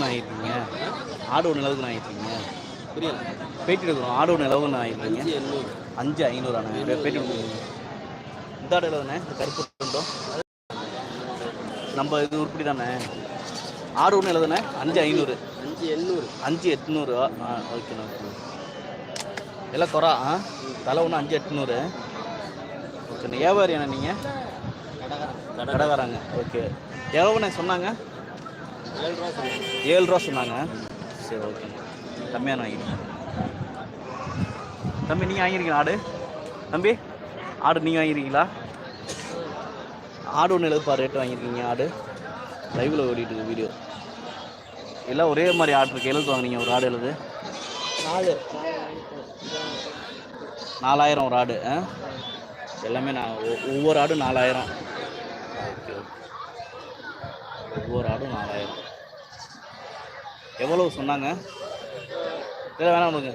ஆகிருக்கீங்க ஆடு ஒன்று அளவுக்கு ஆகிருக்கீங்க புரியல பேட்டி எடுக்கிறோம். ஆடு ஒன்று அளவுக்கு ஆகிருக்கீங்க அஞ்சு அஞ்சு ஐநூறாண்ணே பேட்டி கொடுக்குறீங்க இந்த ஆடு எவ்வளோண்ணே இந்த கருப்பு உண்டோம் நம்ம இது உருப்படி தானே? ஆடு ஒன்று எழுதுண்ணே அஞ்சு ஐநூறு. அஞ்சு எண்ணூறு. அஞ்சு எட்நூறு. ஆ ஓகேண்ணா ஓகே எல்லாம் குறா ஆ? தலை ஒன்று அஞ்சு எட்நூறு. ஓகேண்ணா வியாபாரியாண்ணா நீங்கள் கடைக்காரங்க ஓகே எவ்வளோண்ணே சொன்னாங்க? ஏழு ரூபா சொன்னாங்க. சரி ஓகே கம்மியான வாங்கிடுங்க தம்பி நீங்கள் வாங்கிருக்கீங்களா ஆடு? தம்பி ஆடு நீங்கள் வாங்கிருக்கீங்களா? ஆடு ஒன்று எழுதுப்பா ரேட்டு வாங்கியிருக்கீங்க ஆடு. லைவில் ஓடிட்டு இருக்கு வீடியோ எல்லாம் ஒரே மாதிரி ஆடு இருக்கு. எழுத்து வாங்குனீங்க ஒரு ஆடு எழுது. நாலு. நாலாயிரம் ஒரு ஆடு ஆ? எல்லாமே நான் ஒவ்வொரு ஆடும் நாலாயிரம். Okay okay. ஒவ்வொரு ஆடும் நாலாயிரம். எவ்வளவு சொன்னாங்க? இல்லை வேணாம் உனக்கு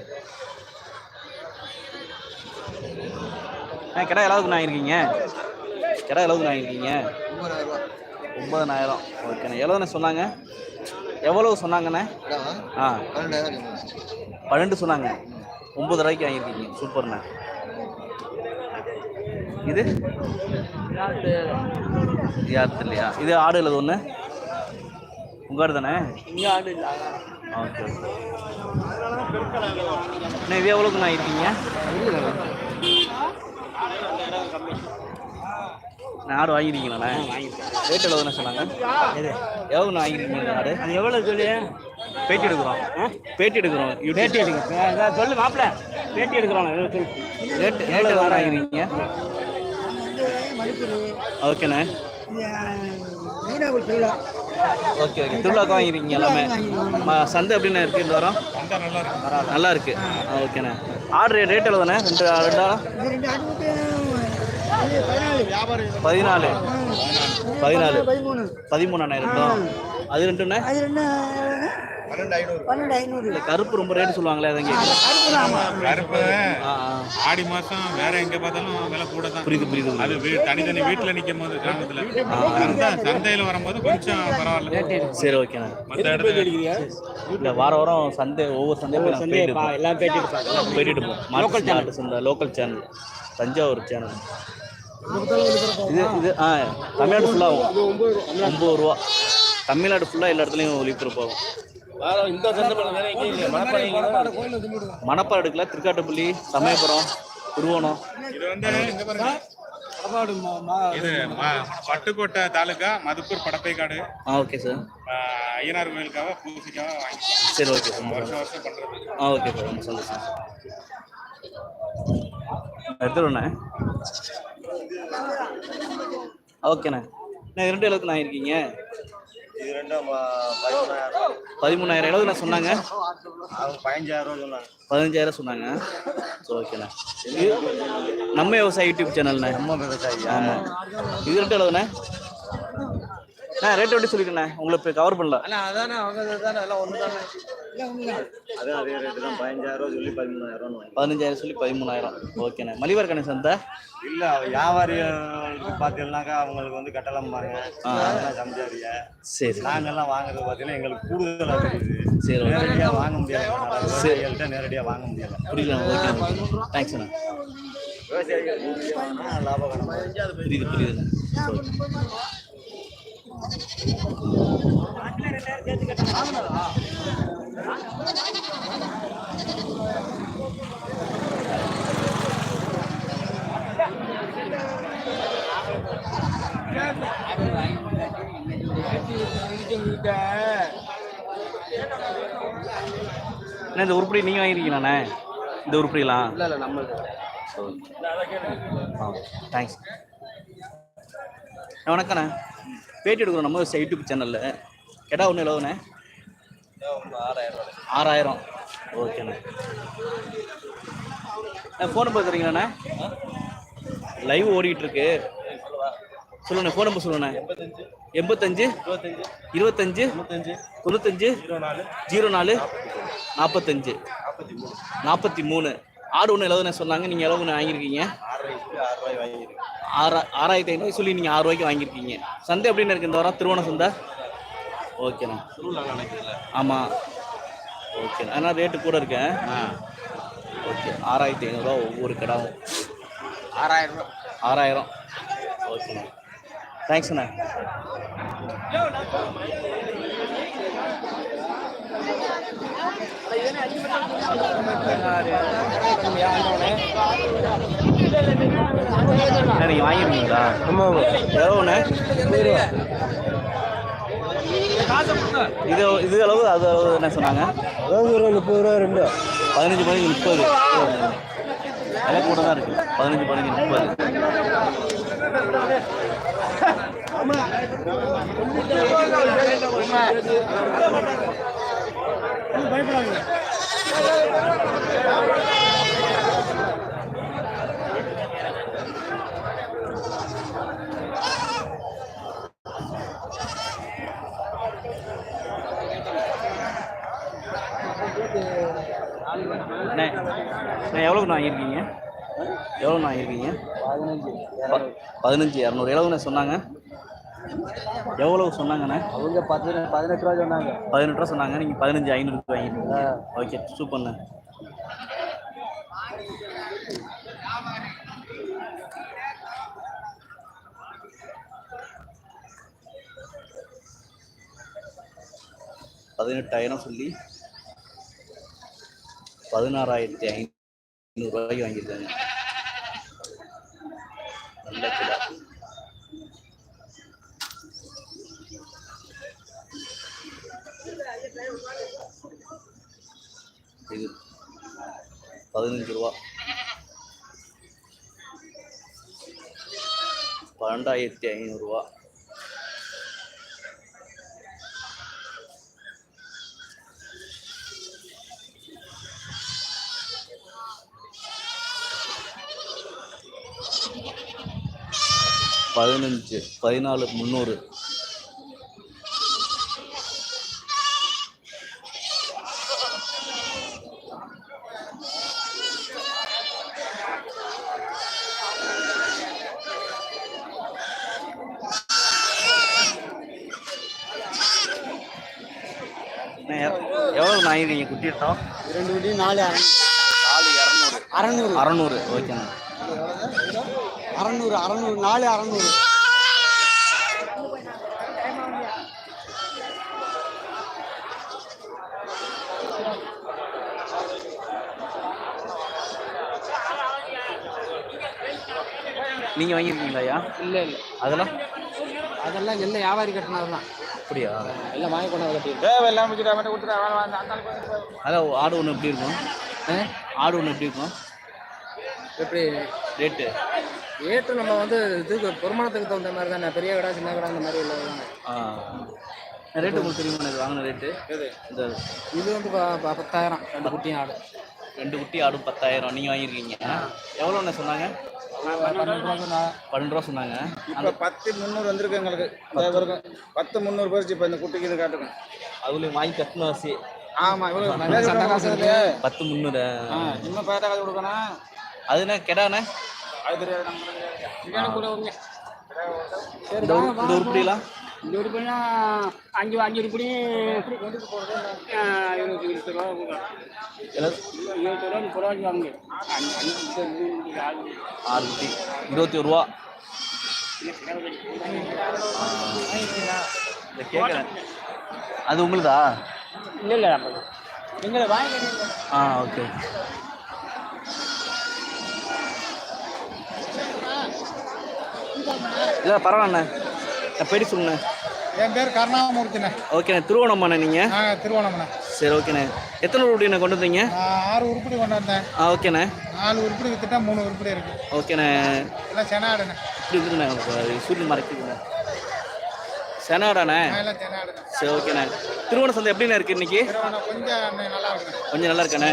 ஆ கிடா எவ்வளவுக்கு நான் இருக்கீங்க கிடா எவ்வளவுக்கு வாங்கியிருக்கீங்க ஒன்பதாயிரம். ஒன்பதனாயிரம் ஓகேண்ணே எவ்வளோண்ணே சொன்னாங்க? எவ்வளவு சொன்னாங்கண்ணே? ஆ. பன்னெண்டாயிரம் பன்னெண்டு சொன்னாங்க. ஒம்பது ரூபாய்க்கு வாங்கியிருக்கீங்க. சூப்பர்ண்ணே. இது? யார் இல்லையா? இது ஆடு இல்லை ஒன்று உங்கள் தானே இங்கே ஆடு இல்லை. Okay okay. இது எவ்வளோக்கு நான் இருக்கீங்க? நான் ஆடு வாங்கிருக்கீங்களாண்ணே ரேட் எவ்வளோண்ணே சொன்னாங்க? எவ்வளோ வாங்கிருக்கீங்க ஆடு? அது எவ்வளோ சொல்லி? பேட்டி எடுக்கிறோம். பேட்டி எடுக்கிறோம் பேட்டி எடுக்க சொல்லு மாப்பிள்ள. பேட்டி எடுக்கிறோம் ரேட் எவ்வளோ வாங்கிருக்கீங்க ஓகேண்ணே. Okay okay. திருவிழாக்கு வாங்கிருக்கீங்க எல்லாமே. சந்தை எப்படிண்ணே இருக்கு? இந்த வாரம்? நல்லா இருக்கு. ஓகேண்ணே. ஆர்டர் ரேட் எவ்வளோண்ணே ரெண்டு ரெண்டு? பதினாலு. பதினாலு. பதிமூணாயிரம் ரெண்டும். அது ரெண்டுண்ணே? பன்னெண்டு ஐநூறு. இல்லை கருப்பு ரொம்ப ரேட்டு சொல்லுவாங்களே அதை கருப்பு ஆ ஆடி மாசம் வேற எங்க பார்த்தாலும் விலை கூட தான். புரியுது புரியுது அது தனித்தனி வீட்டுல நிக்கும் போது கிராமத்துல சந்தை சந்தையில வரும்போது கொஞ்சம் பரவாயில்ல. சரி ஓகேண்ணே மத்த இடத்துல இந்த வார வாரம் சந்தை ஒவ்வொரு சந்தை. எல்லாம் பேட்டி எடுப்பாங்க போயிட்டு இருப்போம். மாட்டு மாட்டு சந்தை லோக்கல் சேனல் தஞ்சாவூர் சேனல் இது இது ஆ தமிழ்நாடு ஃபுல்லாகும் ஒம்பது ரூபா. தமிழ்நாடு ஃபுல்லாக எல்லா இடத்துலையும் ஒளிபரப்பாகும் மணப்பாறை எடுக்கல திருக்காட்டுப்பள்ளி சமயபுரம் திருவோணம் இது வந்து இது ம- பட்டுக்கோட்டை தாலுகா மதுப்பூர் படப்பைக்காடு. ஆ ஓகே சார். ஐயனார் கோயிலுக்காக பூசிக்காக வாங்கி சரி ஓகே சார். வருஷம் வருஷம் பண்றது. ஆ ஓகே சார். ரொம்ப சந்தோஷம் எடுத்துருண்ணே ஓகேண்ணே. அண்ணா இரண்டு எழுபத்து நான் இருக்கீங்க இது ரெண்டும் பதிமூணாயிரம் பதிமூணாயிரம் நான் சொன்னாங்க. அவங்க பதினஞ்சாயிரம் சொன்னாங்க. பதினஞ்சாயிரம் சொன்னாங்க. ஸோ ஓகேண்ணே நம்ம விவசாய யூடியூப் சேனல்ண்ணே நம்ம விவசாயி ஆமாம் இது ரெண்டு எழுதுண்ணே அண்ணா ரேட் எப்படி சொல்லிட்டேண்ணே உங்களை இப்போ கவர் பண்ணல. அண்ணா அதானே அவங்க தானே எல்லாம் ஒன்று தானே அது அதே ரேட்டு தான். பதினஞ்சாயிரம் சொல்லி பதிமூணாயிரம் பதினஞ்சாயிரம் சொல்லி பதிமூணாயிரம். ஓகேண்ணே. மலிவார் கணேசன் சந்தை? இல்ல வியாபாரிகளுக்கு பார்த்தீங்கன்னாக்கா அவங்களுக்கு வந்து கட்டளம் பாருங்க சம்சாரியா சரி. நாங்கெல்லாம் வாங்குறது பார்த்தீங்கன்னா எங்களுக்கு கூடுதலாக தெரியுது. சரி ஓகே. நேரடியாக வாங்க முடியாது. விவசாயிகள்கிட்ட நேரடியாக வாங்க முடியல புரியல ஓகே தேங்க்ஸ் அண்ணா. விவசாயிகள் புரியுது புரியுது அண்ணா இந்த உருப்படி நீங்கள் வாங்கியிருக்கீங்களாண்ணே இந்த உருப்படிலாம் இல்லை இல்லை நம்ம தேங்க்ஸ் வணக்கண்ணே பேட்டி எடுக்கிறோம் நம்ம யூடியூப் சேனலில் கெடா ஒன்று எழுதுண்ணே ஆறாயிரம். ஆறாயிரம் ஓகேண்ணே ஃபோன் நம்பர் தரீங்களாண்ணே லைவ் ஓடிக்கிட்டு இருக்கு சொல்லுண்ணே ஃபோன் நம்பர் சொல்லுண்ணே. எண்பத்தஞ்சு இருபத்தஞ்சு தொண்ணூத்தஞ்சு ஜீரோ நாலு நாற்பத்தஞ்சு நாற்பத்தி மூணு. ஆடு ஒன்று எழுதுனே சொன்னாங்க. நீங்கள் எவ்வளோ ஒன்று வாங்கியிருக்கீங்க. ஆறு ஆறாயிரத்தி ஐநூறு சொல்லி நீங்கள் ஆறு ரூபாய்க்கு வாங்கியிருக்கீங்க. சந்தை எப்படின்னு இருக்கு இந்த வாரம்? திருவோண சந்தை? ஓகேண்ணா. ஆமாம் ஓகேண்ணா ஆனால் ரேட்டு கூட இருக்கேன். ஓகே. ஆறாயிரத்தி ஐநூறுரூவா ஒவ்வொரு கிடாவும். ஆறாயிரம். ஆறாயிரம். ஓகேண்ணா. தேங்க்ஸ்ண்ணா நீங்கள் வாங்கிருக்கீங்களா? ஆமாம் எவ்வளோண்ணே இது இது அளவு அது அளவு என்ன சொன்னாங்க? அதாவது ஒரு முப்பது ரூபா ரெண்டு. பதினஞ்சு பதினஞ்சு முப்பது. விலை கூட தான் இருக்கு. பதினஞ்சு பதினஞ்சு முப்பது. அண்ணே எவ்வளோக்கு வாங்கியிருக்கீங்க? எவ்வளோ வாங்கியிருக்கீங்க? ப- பதினஞ்சு இரநூறு. எவ்வளோண்ணே சொன்னாங்க? எவ்வளவு சொன்னாங்கண்ணே? அவங்க பத்து பதினெட்டு ரூபா சொன்னாங்க. பதினெட்டு ரூபா சொன்னாங்க. நீங்கள் பதினஞ்சு ஐநூறுக்கு வாங்கிருக்கீங்க ஓகே சூப்பர்ண்ணே. பதினெட்டாயிரம் சொல்லி பதினாறாயிரத்தி ஐநூறு. ரூபாய்க்கு வாங்கியிருக்காங்க. நல்ல கிடா. இது பதினஞ்சு ரூபா. பன்னெண்டாயிரத்தி ஐநூறுரூவா பதினஞ்சு பதினாலு முந்நூறு எவ்வளோ எடுத்தோம் ரெண்டு குட்டி நாலு நாலு இரநூறு. அறநூறு. அறநூறு. ஓகேண்ணா. அறநூறு அறநூறு நாலு அறநூறு. நீங்கள் வாங்கியிருக்கீங்களா ஐயா? இல்லை இல்லை. அதெல்லாம்? அதெல்லாம் எல்லாம் வியாபாரி கட்டினது தான் அப்படியா? எல்லாம் வாங்கி கொண்டாந்து கட்டி எல்லாம் முடிச்சுட்டு கொடுத்துட்டு அதான் ஆடு ஒன்று எப்படி இருக்கும்? ஆடு ஒன்று எப்படி இருக்கும்? எப்படி? ரேட்டு? ரேட்டு நம்ம வந்து இதுக்கு பொறுமானத்துக்கு தகுந்த மாதிரி தானே? பெரிய கடை சின்ன கடை அந்த மாதிரி இல்லை ரேட்டு உங்களுக்கு தெரியுமா எனக்கு வாங்கின ரேட்டு இந்த இது வந்து பத்தாயிரம் ரெண்டு குட்டியும் ஆடு. ரெண்டு குட்டி ஆடு பத்தாயிரம் நீங்கள் வாங்கியிருக்கீங்க எவ்வளோண்ணே சொன்னாங்க? பன்னெண்டு ரூபா சொன்னாங்க. இப்போ பத்து முந்நூறு வந்திருக்கு எங்களுக்கு. இருக்கும் பத்து. முந்நூறு போயிடுச்சு இப்போ இந்த குட்டிக்கு இது காட்டுங்க அதுல வாங்கி கட்டணும் ஆசை ஆமாம் இவ்வளோ பத்து முந்நூறு. இன்னும் பேட்டா காசு கொடுக்கணும். அதுண்ணே கெடாண்ணே அது தெரியாது நம்மளுக்கு இந்த உரு- இந்த உருப்படிலாம் இந்த உருப்படினா அஞ்சு அஞ்சு உருப்படி ஆ, இருபது ரூபா ரூபா முப்பது ரூபாய்க்கு வாங்க. ஆறு. ஆறு குட்டி இருபத்தி ஒரு ரூபா. இந்த கேட்குறேன். அது உங்களுதா? இல்லை இல்லை எங்களை வாங்கி ஆ ஓகே. இல்லை பரவாயில்லண்ணே நான் போயிட்டு சொல்லுண்ணே என் பேர் கருணாமூர்த்திண்ணே. ஓகேண்ணே திருவோணம்மாண்ணே நீங்கள் திருவோணம்ண்ணே. சரி ஓகேண்ணே எத்தனை உருப்படிண்ணே கொண்டு வந்தீங்க? ஆறு உருப்படி கொண்டு வந்தேன். ஆ ஓகேண்ணே நாலு உருப்படி வித்துட்டா மூணு உருப்படி இருக்கு. ஓகேண்ணே எல்லாம் செனாடுண்ணே. இப்படி இருக்குண்ணே சூரியன் மறைக்குதுண்ணே. செனாடாண்ணே சரி ஓகேண்ணே. திருவோண சந்தை எப்படிண்ணே இருக்கு இன்னைக்கு? கொஞ்சம் நல்லா இருக்குண்ணே.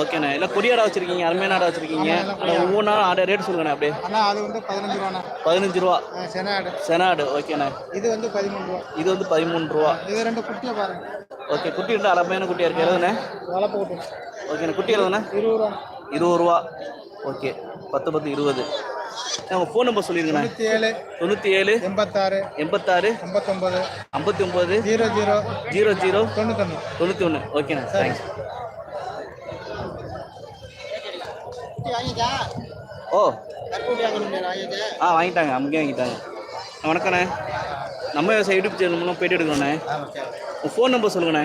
ஓகேண்ணே. இல்லை கொடியாடா வச்சிருக்கீங்க அருமையான ஆடா வச்சிருக்கீங்க. இல்லை ஒவ்வொன்றா ஆட ரேட் சொல்லுங்கண்ணே அப்படியே. அது வந்து பதினஞ்சு ரூபாண்ணா. பதினஞ்சு ரூபா. செனாடு. செனாடு ஓகேண்ணே. இது வந்து பதிமூணு ரூபா. இது வந்து பதிமூணு ரூபா. இது ரெண்டு குட்டியை பாருங்க. ஓகே குட்டி இருந்தால் அருமையான குட்டியாக இருக்கு. எழுதுண்ணே. வளர்ப்பு போட்டு ஓகேண்ணே குட்டி எழுதுண்ணே. இருபது ரூபா. இருபது ரூபா. ஓகே பத்து பத்து இருபது. உங்கள் ஃபோன் நம்பர் சொல்லிருங்கண்ணே தொண்ணூற்றி ஏழு தொண்ணூற்றி ஏழு எண்பத்தாறு எண்பத்தாறு ஐம்பத்தொம்பது ஐம்பத்தி ஒம்பது ஜீரோ ஜீரோ ஜீரோ ஜீரோ தொண்ணூத்தொன்று தொண்ணூற்றி ஒன்று ஓகேண்ணா தேங்க்ஸ் ஓ. ஆ வாங்கிட்டாங்க. அமுக்கே வாங்கிட்டாங்க. வணக்கண்ணே. நம்ம விவசாய யூடியூப் சேனல் மூலம் போயிட்டு எடுக்கணுண்ணே ஃபோன் நம்பர் சொல்லுங்கண்ணே.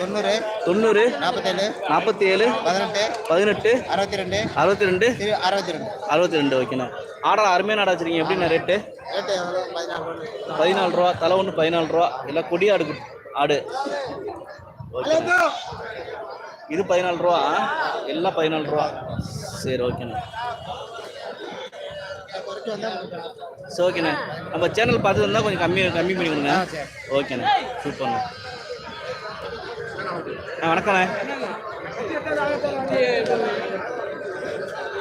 தொண்ணூறு தொண்ணூறு நாற்பத்தேழு நாற்பத்தி ஏழு பதினெட்டு பதினெட்டு அறுபத்தி ரெண்டு அறுபத்தி ரெண்டு அறுபத்தி ரெண்டு அறுபத்தி ரெண்டு ஓகேண்ணே. ஆர்டர் அருமையான ஆடா வச்சுருக்கீங்க. எப்படிண்ணே ரேட்டு? பதினாலு ரூபா. தலை ஒன்று பதினாலு ரூபா. எல்லாம் கொடி ஆடு ஆடு. இது பதினாலு ரூபா? எல்லாம் பதினாலு ரூபா. சரி ஓகேண்ணே. சரி ஓகேண்ணே. நம்ம சேனல் பார்த்து இருந்தால் கொஞ்சம் கம்மி கம்மி பண்ணி கொடுங்க. ஓகேண்ணே. சூப்பர்ண்ணே. வணக்கண்ணே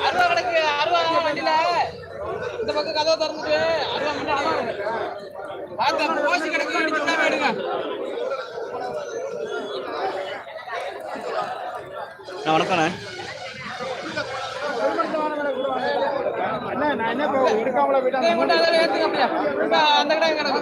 அருவா கிடக்கு அருவா வண்டியில. இந்த பக்கம் கதவை திறந்துட்டு அருவா முன்னாடி பார்த்து போசி கிடக்கு வண்டி சுடாம எடுங்க வணக்கண்ணே இப்ப அந்த கடை கிடக்கு.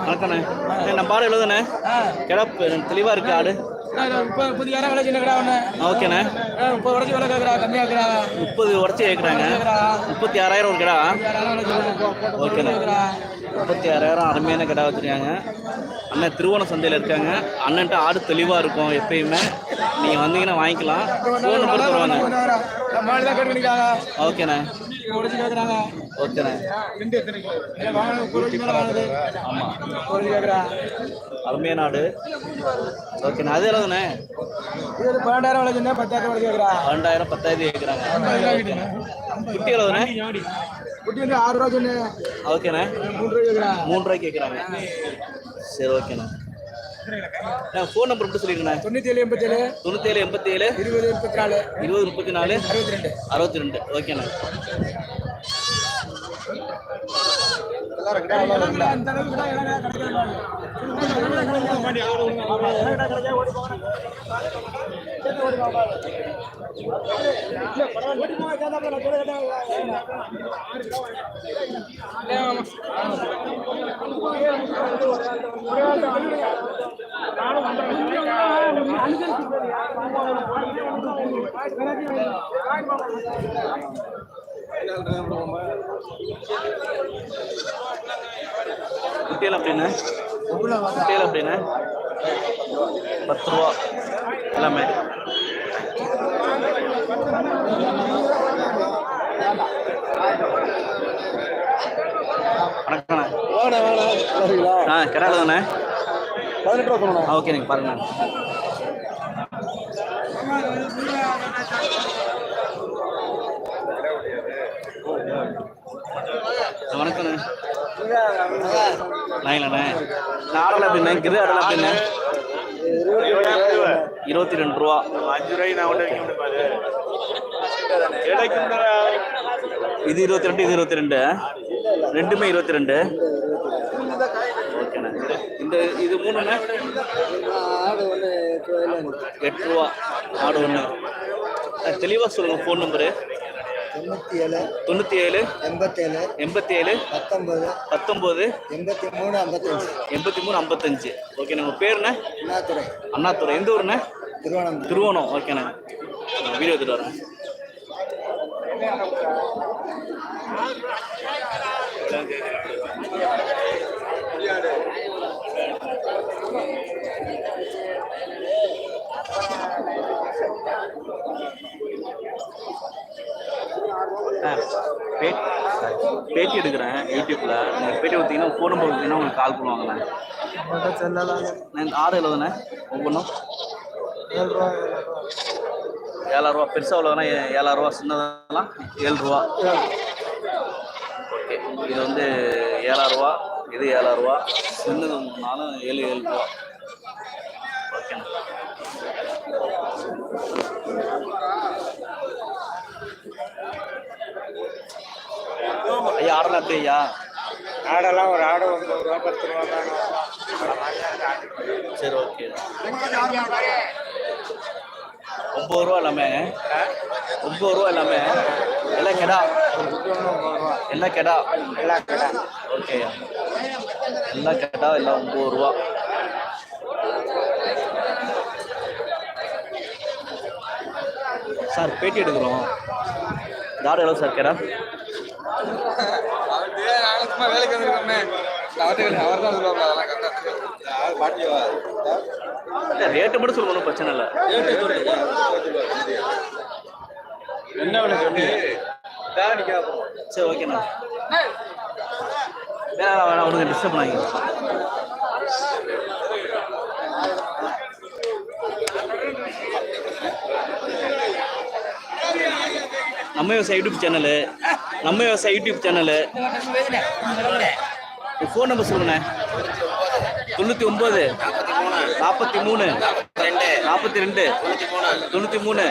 வணக்கண்ணே. நம்ம ஆடு எழுதுண்ணே. கிடப்பு தெளிவாக இருக்கு ஆடு. விலை சின்ன கடை ஒன்று ஆ, ஓகேண்ணே இப்போ உடச்சி விலை கேட்குறா கம்மியாக முப்பது உடச்சி கேட்குறாங்க முப்பத்தி ஆறாயிரம் ஒரு கிடா ஓகேண்ணே. முப்பத்தி ஆறாயிரம் அருமையான கிடா வச்சுருக்காங்க. அண்ணன் திருவோண சந்தையில் இருக்காங்க. அண்ணன்ட்ட ஆடு தெளிவாக இருக்கும் எப்பயுமே. நீங்கள் வந்தீங்கன்னா வாங்கிக்கலாம். ஃபோன் நம்பர் தருவாங்க ஓகேண்ணே. உடச்சி கேட்குறாங்க ஓகேண்ணே ஆமாம் அருமையான ஆடு ஓகேண்ணே அது எழுதுண்ணே இது பன்னெண்டாயிரம் விலை சின்ன பத்தாயிரம் விலை கேட்குறா பன்னெண்டாயிரம் பத்தாயிரத்தி கேட்குறாங்க குட்டி வந்து ஆறு ரூபா சொன்னேன். ஓகேண்ணே. மூணு ரூபா கேட்குறா மூணு கேட்குறாங்க சரி ஓகேண்ணே. ஃபோன் நம்பர் மட்டும் சொல்லிருக்கேண்ணே தொண்ணூற்றி ஏழு எண்பத்தேழு. தொண்ணூத்தேழு எண்பத்தி ஏழு இருபது முப்பத்தி நாலு. இருபது முப்பத்தி நாலு. அறுபத்தி ரெண்டு. அறுபத்தி ரெண்டு. ஓகேண்ணே. அந்த குட்டியல் அப்படின்னா? குட்டியல் அப்படின்னா பத்து ரூபா எல்லாமே. வணக்கண்ணே. ஆ கிடால தானே? பதினெட்டு ரூபா ஆ ஓகே நீங்கள் பாருங்கண்ணே ஆ, வணக்கண்ணே நாயிலண்ணே ஆடலை அப்படிண்ணே கிரு ஆடலை அப்படிண்ணே இருபத்தி ரெண்டு ரூபா. அஞ்சு இது இருபத்தி ரெண்டு இது இருபத்தி ரெண்டு. ரெண்டுமே இருபத்தி ரெண்டு. ஓகேண்ணே. இந்த இது மூணுண்ணே? ஆடு எட்டு ரூபா. ஆடு ஒன்று. தெளிவாக சொல்லுங்கள் ஃபோன் நம்பரு தொண்ணூற்றி ஏழு தொண்ணூற்றி ஏழு எண்பத்தேழு எண்பத்தி ஏழு பத்தொம்பது பத்தொம்போது எண்பத்தி மூணு ஐம்பத்தஞ்சு. எண்பத்தி மூணு ஐம்பத்தஞ்சு ஓகே உங்கள் பேருண்ணே அண்ணாதுரை. அண்ணாத்துறை எந்த ஊருண்ணே? திருவண்ணாமலை. திருவோணம் ஓகேண்ணே நான் வீடியோ எடுத்துட்டு வரேன் பேட்டி எடுக்கிறேன் யூடியூப்ல. நீங்கள் பேட்டி கொடுத்தீங்கன்னா ஃபோன் நம்பர் கொடுத்தீங்கன்னா உங்களுக்கு கால் பண்ணுவாங்கண்ணே நான் ஆடு எழுதுண்ணே ஒவ்வொன்றும். ஏழாயிரம் ரூபா. பெருசாக உள்ளதுனா ஏ- ஏழாயிரம் ரூபா சின்னதெல்லாம் ஏழு. ரூபா ஓகே. இது வந்து ஏழாயிரம் ரூபா இது ஏழாயிரம் ரூபா சின்னது நாலும் ஏழு ஏழு ரூபா ஓகேண்ணா ஐயா ஆடலாம் எப்படி ஐயா. ஆடெல்லாம் ஒரு ஆடு ஒன்பது ரூபா பத்து ரூபா தான் சரி ஓகே. ஒம்பது ரூபா எல்லாமே ஒம்பது ரூபா எல்லாமே எல்லாம் கெடா. எல்லாம் கெடா. எல்லாம் கடை. ஓகே. எல்லாம் கெடா எல்லாம் ஒம்பது ரூபா. சார் பேட்டி எடுக்கிறோம். தாடு எவ்வளோ சார் கெடா? சும்மா வேலைக்கு வந்திருக்கோமே அவர்கிட்ட அவர் தான் சொல்லுவாங்க அதெல்லாம் கரெக்டாக இல்லை ரேட்டு மட்டும் ஒன்றும் பிரச்சனை இல்லை. என்ன விலை சொல்லி? சரி ஓகேண்ணா. வேணாம் வேணாம் உனக்கு டிஸ்டர்ப் பண்ணாங்க நம்ம யூடியூப் சேனலு நம்ம விவசாய யூடியூப் சேனலு ஃபோன் நம்பர் சொல்லுண்ணே தொண்ணூற்றி ஒம்பது நாற்பத்தி மூணு நாற்பத்தி ரெண்டு தொண்ணூற்றி மூணு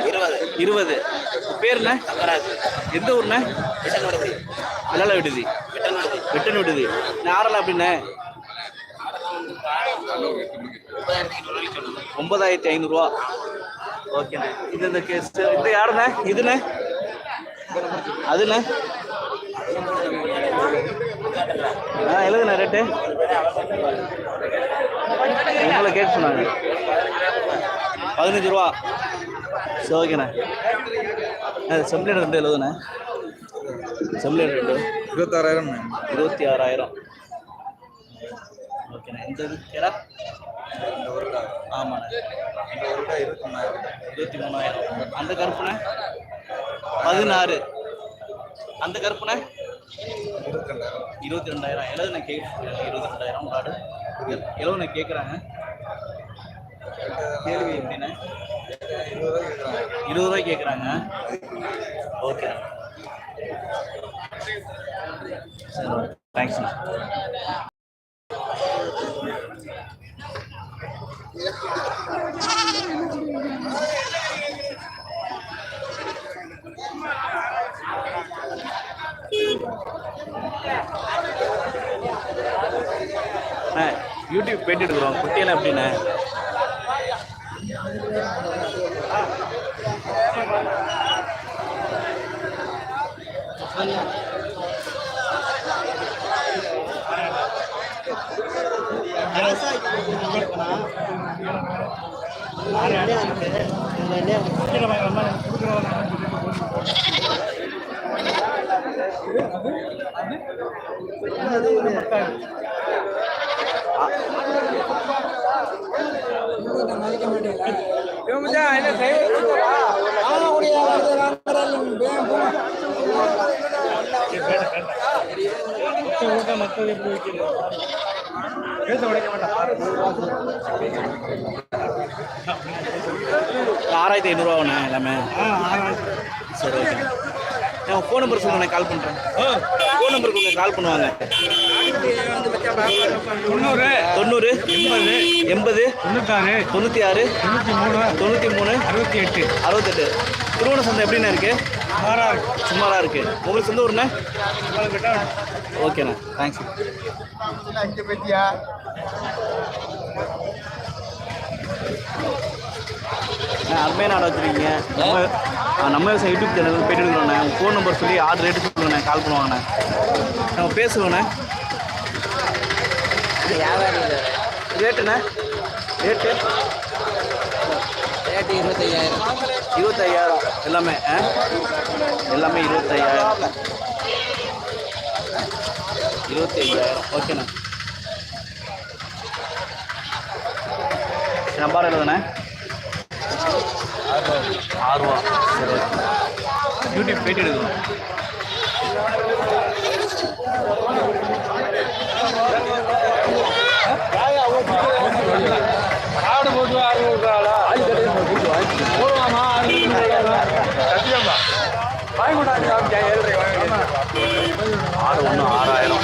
இருபது. பேருண்ணே எந்த ஊர்ண்ணே? விளாட விடுதி. வெட்டன் விடுதி. நான் ஆடலாம் அப்படிண்ணே ஒன்பதாயிரத்தி ஐநூறுரூவா ஓகேண்ணே இது இந்த கேஸ் இது யாருண்ணே? இதுண்ணே? அதுண்ணே ஆ எழுதுண்ணே ரேட்டு உங்களை கேட்க சொன்னாங்க. பதினஞ்சு ரூபா. சரி ஓகேண்ணே. செம்ப்ளேட் ரெண்டு எழுதுண்ணே. செம்ப்ளேட் ரெண்டு. இருபத்தாறாயிரம் இருபத்தி ஆறாயிரம் ஓகேண்ணே இந்த இது கேடா ஆமாண்ணே. இருபத்தி மூணாயிரம். அந்த கருப்புண்ணே? பதினாறு. அந்த கருப்புண்ணே? இருபத்தி ரெண்டாயிரம். எழுதுண்ணே கே இருபத்தி ரெண்டாயிரம் கார்டு. எழுதுண்ணே கேட்குறாங்க கேள்வி எப்படிண்ணே? இருபது ரூபாய் கேட்குறாங்க ஓகே. சரி தேங்க்ஸ்ண்ணா அண்ணே யூடியூப் பேட்டி எடுக்கிறோம் குட்டியெல்லாம் எப்படிண்ணே ஆறாயிரத்தி ஐநூறுரூவாண்ணே எல்லாமே. சரி ஓகே. நான் ஃபோன் நம்பர் சொல்லுண்ணே கால் பண்ணுறேன் ஃபோன் நம்பருக்கு உங்க கால் பண்ணுவாங்க. தொண்ணூறு. தொண்ணூறு எண்பது எண்பது தொண்ணூத்தாறு. தொண்ணூற்றி ஆறு தொண்ணூற்றி மூணு தொண்ணூற்றி மூணு அறுபத்தி எட்டு அறுபத்தெட்டு. திருவண்ண சந்தை எப்படிண்ணே இருக்கு? ஆறாறு சுமாராக இருக்கு. உங்களுக்கு சொந்த ஊர்ண்ணே? ஓகேண்ணே தேங்க்ஸ் அண்ணா, அருமையான ஆடை வச்சுருக்கீங்க. நம்ம நம்ம விவசாயம் யூடியூப் சேனல் போயிட்டு இருக்கிறோண்ணே உங்கள் ஃபோன் நம்பர் சொல்லி ஆர்டர் ரேட்டு சொல்லுங்கண்ணே கால் பண்ணுவாங்கண்ணே நம்ம பேசுவோண்ணே ரேட்டுண்ணே ரேட்டு ரேட்டு இருபத்தையாயிரம் இருபத்தையாயிரம். எல்லாமே ஆ? எல்லாமே இருபத்தையாயிரம். இருபத்தி ஐயாயிரம் ஓகேண்ணா நம்பர் எழுதுண்ணே ஆர்வம். சரி. யூடியூப் பேட்டி எடுக்கணும் ஆடு போட்டு ஆறு ஆளா போடுவாமா ஆடு சத்தியமா வாங்கி கொண்டாங்க ஆடு ஆறாயிரம்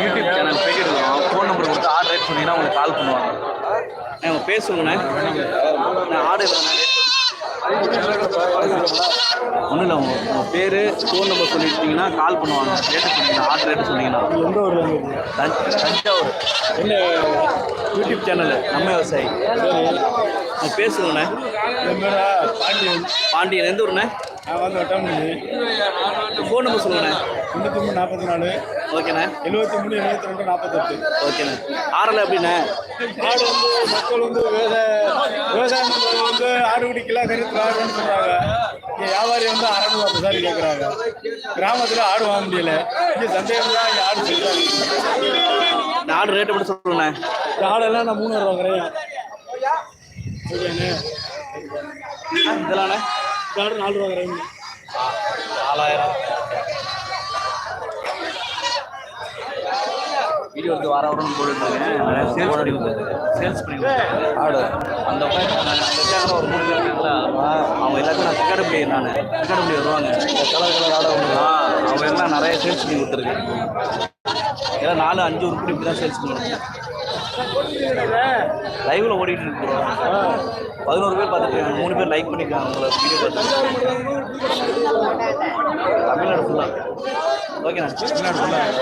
யூடியூப் சேனல் பேட்டி எடுக்கிறோம் ஃபோன் நம்பர் கொடுத்து ஆர்டர் ரேட் சொன்னீங்கன்னா உங்களுக்கு கால் பண்ணுவாங்க நான் ஆர்டர் ஒன்றும் இல்லை உங்கள் பேர் ஃபோன் நம்பர் சொல்லிட்டீங்கன்னா கால் பண்ணுவாங்க. ரேட்டு சொன்னீங்கன்னா ஆர்டர் ரேட்டு சொன்னீங்கன்னா. எந்த தஞ்ச- தஞ்சாவூர் யூடியூப் சேனல் நம்ம விவசாயி. பேரா? பாண்டியன். பாண்டியன். எந்த ஊருண்ணே? நான் வந்து வட்டாமணி ஃபோன் நம்பர் சொல்லுங்கண்ணே. தொண்ணூற்றி மூணு நாற்பத்தி நாலு ஓகேண்ணே. எழுபத்தி மூணு எழுபத்தி ரெண்டு நாற்பத்தெட்டு. ஓகேண்ணே. ஆறலை எப்படிண்ணே? ஆடு வந்து மக்கள் வந்து விவசாய விவசாயம் வந்து ஆடு குடிக்கலாம் கருத்து ஆடுன்னு சொல்றாங்க. இங்கே வியாபாரி வந்து அறநூறு சாரி கேட்குறாங்க கிராமத்தில் ஆடு வாங்க முடியல. இங்கே சந்தேகம் தான் இங்கே ஆடு சொல்றாங்க இந்த ஆர்டர் ரேட் எப்படி சொல்லுங்கண்ணே? இந்த ஆடெல்லாம் நான் மூணு ரூபா கிடையாது ஓகேண்ணே. இதெல்லாம்ண்ணே ஆடு நாலு ரூபா கிடையாது நாலாயிரம். வீடியோ எடுத்து வார வாரம் போட்டுருந்தாங்க நிறைய சேல்ஸ் பண்ணி சேல்ஸ் பண்ணி ஆடு. அந்த ஒரு மூணு பேர் இருக்காங்களா அவங்க எல்லாத்தையும் நான் அகாடமி நான். அகாடமி வருவாங்க. இந்த கலர் கலர் ஆட வந்து அவங்க எல்லாம் நிறைய சேல்ஸ் பண்ணி கொடுத்துருக்கேன் ஏன்னா நாலு அஞ்சு உருப்படி இப்படி தான் சேல்ஸ் பண்ணுவோம் லைவ்ல ஓடிட்டு இருக்கோம் பதினோரு பேர் பார்த்துட்டு மூணு பேர் லைக் பண்ணிருக்காங்க உங்களை வீடியோ பார்த்து தமிழ்நாடு ஃபுல்லா ஓகேண்ணா தமிழ்நாடு ஃபுல்லாக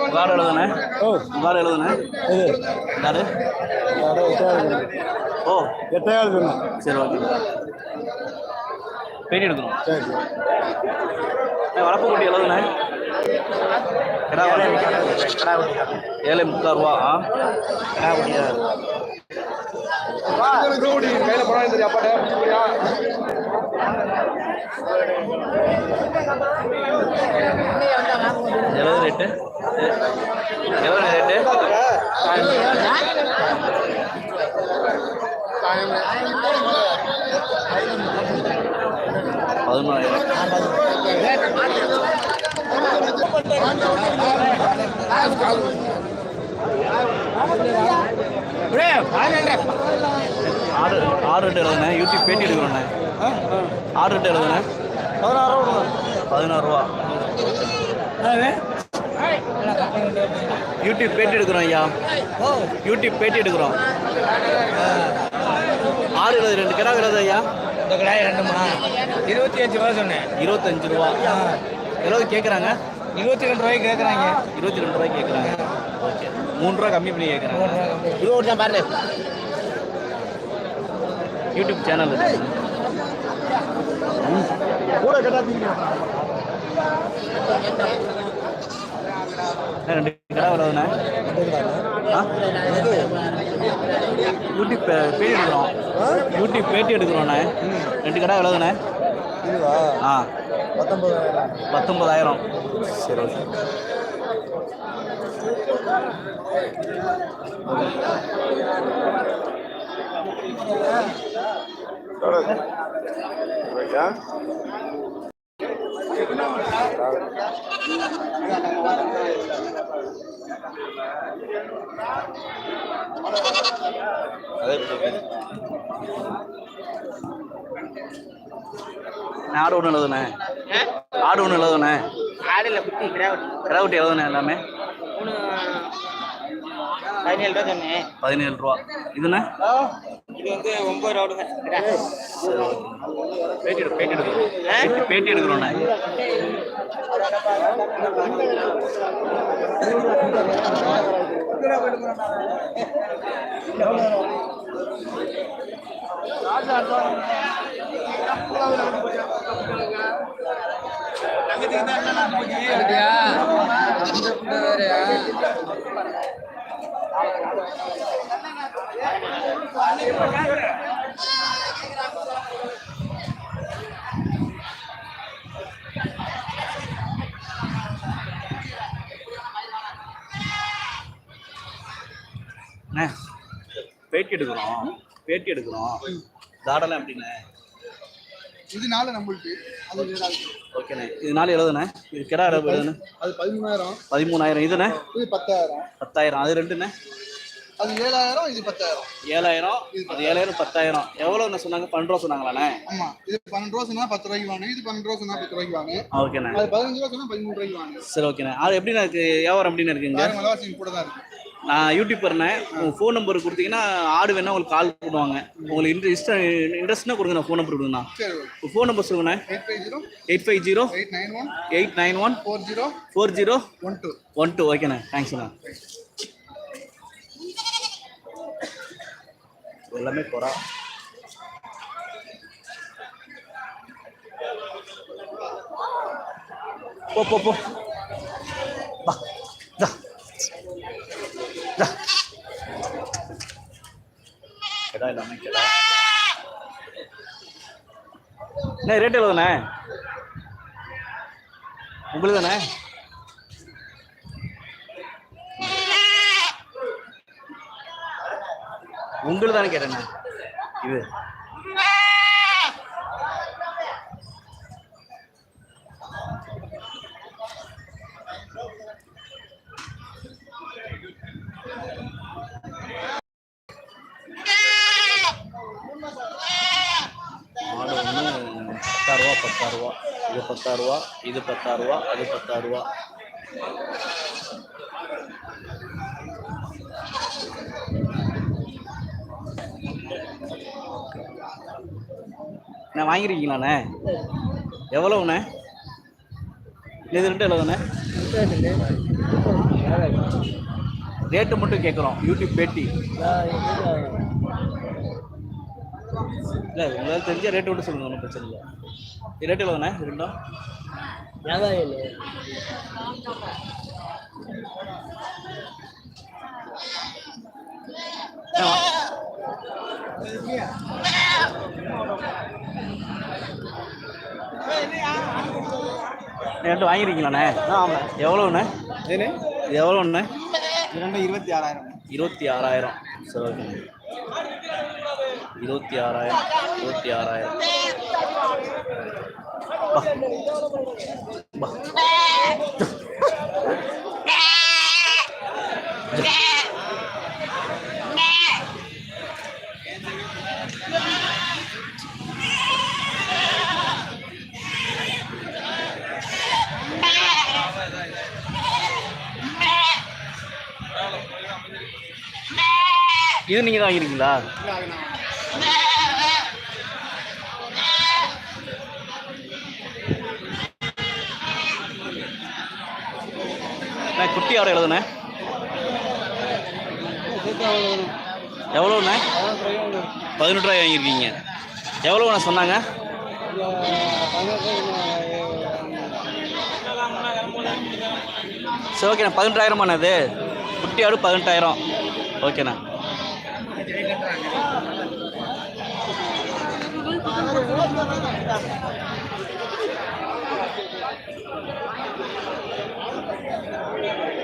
உங்காடு எழுதுனே ஓ. உங்காடு எழுதுனே இது. யாரு? எட்டாயிரம் ஓ. எட்டாயிரம் சொன்னேன் சரி ஓகே. பேட்டி எடுக்கணும் சரி வளர்ப்பு குட்டி எழுதுனே ஏழை முக்கால் ரூபா. கையில் படம் தெரியும் அப்பாட்ட எவ்வளவு ரேட்டு எவ்வளோ ரேட்டு பதினோராயிரம் ஆறு ரெண்டு எழுதுனேன். யூடியூப் பேட்டி எடுக்கிறோண்ணே ரெண்டு எழுதுனேன். பதினாறு ரூபா. யூடியூப் பேட்டி எடுக்கிறோம் ஐயா. யூடியூப் பேட்டி எடுக்கிறோம் ஆறு எழுபது ரெண்டு கிடா எழுது ஐயா. இந்த கடாய் ரெண்டுமா? இருபத்தி அஞ்சு ரூபா சொன்னேன். இருபத்தஞ்சு ரூபா. எவ்வளவு கேட்குறாங்க இருபத்தி ரெண்டு ரூபாய்க்கு கேட்குறாங்க இருபத்தி ரெண்டு ரூபாய்க்கு கேட்குறாங்க ஓகே. மூணு ரூபா கம்மி பண்ணி கேட்குறாங்க தான் பாருங்க. யூடியூப் சேனல் ரெண்டு கடை எவ்வளோண்ணே ஆ? யூடியூப் பே- பேட்டி எடுக்கிறோம். யூடியூப் பேட்டி எடுக்கிறோண்ணே. ரெண்டு கடை எவ்வளோண்ணே ஆ. பத்தொன்பதாயிரம் பத்தொன்பதாயிரம். சரி ஓகே. ஆடு ஒன்று எழுதுண்ணே ஆடு ஒன்று எழுதுண்ணே ஆடில் குட்டி கிடாவட்டி. கிராவட்டி எழுதுண்ணே எல்லாமே. பதினேழு ரூபா சொன்னேன். பதினேழு ரூபா. இதுண்ணே வந்து ஒன்பது ரூபா விடுங்க. பேட்டி எடு பேட்டி எடுக்கிறோம் பேட்டி எடுக்கிறோண்ணே அண்ணே பேட்டி எடுக்கிறோம். பேட்டி எடுக்கிறோம். தாடெல்லாம் எப்படிண்ணே இது நாலு நம்மளுக்கு அது. ஓகேண்ணே இது நாலு எழுதுண்ணே. இது கிடா எழுதுண்ணே. அது பதிமூணாயிரம். பதிமூணாயிரம். இதுண்ணே? இது பத்தாயிரம். பத்தாயிரம். அது ரெண்டுண்ணே? அது ஏழாயிரம் இது பத்தாயிரம். ஏழாயிரம். அது ஏழாயிரம் பத்தாயிரம். எவ்வளோண்ணே சொன்னாங்க? பன்னெண்டு ரூபா சொன்னாங்களாண்ணே? ஆமா. இது பன்னெண்டு ரூபா சொன்னா பத்து ரூபாய்க்கு வாங்க இது பன்னெண்டு ரூபா சொன்னா பத்து ரூபாய்க்கு வாங்க ஓகேண்ணே. அது பதினஞ்சு ரூபா சொன்னா பதிமூணு ரூபாய்க்கு வாங்க சரி ஓகேண்ணே. அது எப்படிண்ணே இருக்கு? வியாபாரம் எப்படிண்ணே இருக்குங்க விலைவாசி கூட தான் இருக்கு. நான் யூடியூப்பர்ண்ணே உங்கள் ஃபோன் நம்பர் கொடுத்தீங்கன்னா ஆடு வேணா உங்களுக்கு கால் பண்ணுவாங்க. உங்களுக்கு இன்ட்ரெஸ்ட் இன்ட்ரெஸ்ட்னா கொடுங்க நான் ஃபோன் நம்பர் கொடுங்கண்ணா சரி உங்கள் ஃபோன் நம்பர் சொல்லுங்கண்ணே eight five zero eight nine one eight nine one four zero four zero one two. One two. ஓகேண்ணே. தேங்க்ஸ்ண்ணா எல்லாமே குறா போ போ போ. கெடா. எல்லாமே கெடா அண்ணே ரேட் எவ்வளோண்ணே உங்களுக்கு தானே உங்களுக்கு தானே கேட்டேண்ணே. இது மாடு ஒன்று பத்தாயிரரூவா பத்தாயிரரூவா இது பத்தாயிரரூவா இது பத்தாயிரரூவா அது பத்தாயிரரூவா அண்ணா வாங்கிருக்கீங்களாண்ணே? எவ்வளோண்ணே இது ரெண்டு எவ்வளோண்ணே ரேட்டு மட்டும் கேட்குறோம் யூடியூப் பேட்டி. இல்லை உங்களால் தெரிஞ்ச ரேட்டு மட்டும் சொல்லுங்க ஒன்றும் பிரச்சனை இல்லை. இது ரேட்டு எவ்வளோண்ணே இது ரெண்டும் அண்ணா, ரெண்டு வாங்கிருக்கீங்களாண்ணே? ஆமாம் எவ்வளோண்ணே இது எவ்வளோண்ணே இரண்டு இருபத்தி ஆறாயிரம். இருபத்தி ஆறாயிரம். சரி ஓகேண்ணே. இருபத்தி ஆறாயிரம் இருபத்தி ஆறாயிரம் Yeah. பா. இது நீங்கள் தான் வாங்கிருக்கீங்களா? அண்ணே, குட்டி ஆடு எழுதுண்ணே எவ்வளோண்ணே பதினெட்டு ரூபாய் வாங்கியிருக்கீங்க. எவ்வளோண்ணே சொன்னாங்க? சரி ஓகேண்ணா. பதினெட்டாயிரமாண்ணே அது குட்டி ஆடு பதினெட்டாயிரம். ஓகேண்ணா. Thank you.